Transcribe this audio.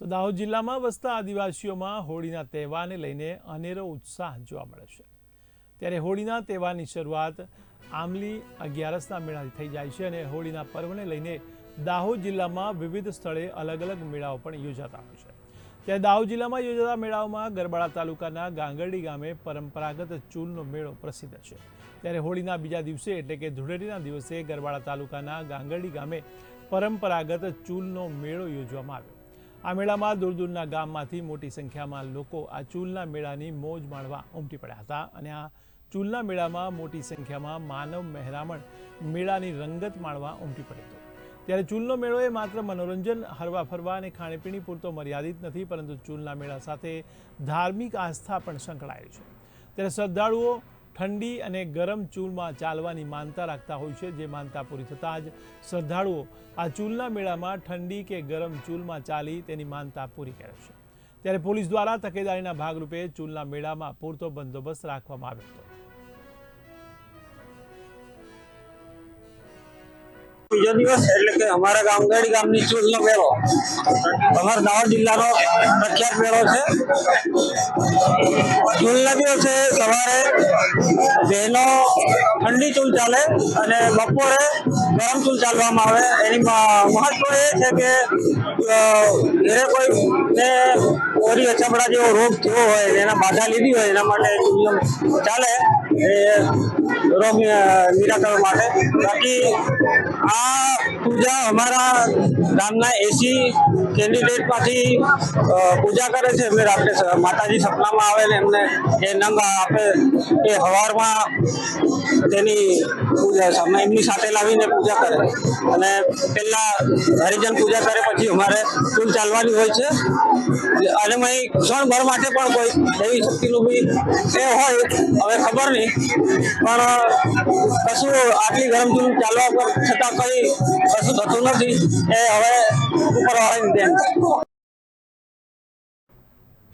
તો દાહોદ જિલ્લામાં વસતા આદિવાસીઓમાં હોળીના તહેવારને લઈને અનેરો ઉત્સાહ જોવા મળે છે. ત્યારે હોળીના તહેવારની શરૂઆત આમલી અગિયારસના મેળાથી થઈ જાય છે અને હોળીના પર્વને લઈને દાહોદ જિલ્લામાં વિવિધ સ્થળે અલગ અલગ મેળાઓ પણ યોજાતા હોય છે. ત્યારે દાહોદ જિલ્લામાં યોજાતા મેળાઓમાં ગરબાડા તાલુકાના ગાંગરડી ગામે પરંપરાગત ચૂલનો મેળો પ્રસિદ્ધ છે. ત્યારે હોળીના બીજા દિવસે એટલે કે ધૂળેટીના દિવસે ગરબાડા તાલુકાના ગાંગરડી ગામે પરંપરાગત ચૂલનો મેળો યોજવામાં આવ્યો. આ મેળામાં દૂર દૂરના ગામમાંથી મોટી સંખ્યામાં લોકો આ ચૂલના મેળાની મોજ માણવા ઉમટી પડ્યા હતા અને આ ચૂલના મેળામાં મોટી સંખ્યામાં માનવ મહેરામણ મેળાની રંગત માણવા ઉમટી પડ્યો હતો. ત્યારે ચૂલનો મેળો એ માત્ર મનોરંજન, હરવા ફરવા અને ખાણીપીણી પૂરતો મર્યાદિત નથી, પરંતુ ચૂલના મેળા સાથે ધાર્મિક આસ્થા પણ સંકળાયેલી છે. ત્યારે શ્રદ્ધાળુઓ ઠંડી અને ગરમ ચૂલમાં ચાલવાની માનતા રાખતા હોય છે, જે માનતા પૂરી થતાં જ શ્રદ્ધાળુઓ આ ચૂલના મેળામાં ઠંડી કે ગરમ ચૂલમાં ચાલી તેની માનતા પૂરી કરે છે. ત્યારે પોલીસ દ્વારા તકેદારીના ભાગરૂપે ચૂલના મેળામાં પૂરતો બંદોબસ્ત રાખવામાં આવ્યો હતો. બીજો દિવસ એટલે કે અમારા ગામગાડી ગામની ચૂલનો મેળો. અમારા દાહોદ જિલ્લાનો પ્રખ્યાત મેળો છે. ચૂલના દિવસે સવારે બહેનો ઠંડી ચૂલ ચાલે અને બપોરે ગરમ ચૂલ ચાલવામાં આવે. એની મહત્વ એ છે કે ઘરે કોઈ ને ઓરી અચબડા જેવો રોગ થયો હોય, એના બાધા લીધી હોય, એના માટે ચૂલ. એ રોગ નિરાકરણ માટે. બાકી આ પૂજા અમારા ગામના એસી કેન્ડિડેટમાંથી પૂજા કરે છે. અમે રાત્રે માતાજી સપનામાં આવે ને એમને એ નંગ આપે. એ હવારમાં તેની પૂજા સામે એમની સાથે લાવીને પૂજા કરે. અને પહેલાં હરિજન પૂજા કરે, પછી અમારે ચૂલ ચાલવાની હોય છે. અને મય ક્ષણભર માટે પણ કોઈ દેવી શક્તિનું બી એ હોય, હવે ખબર નહીં. પણ, કશું આટલી ગરમ ચૂલ ચાલવા પર છતાં કઈ કશું થતું નથી. એ હવે ઉપરવાળાની દેન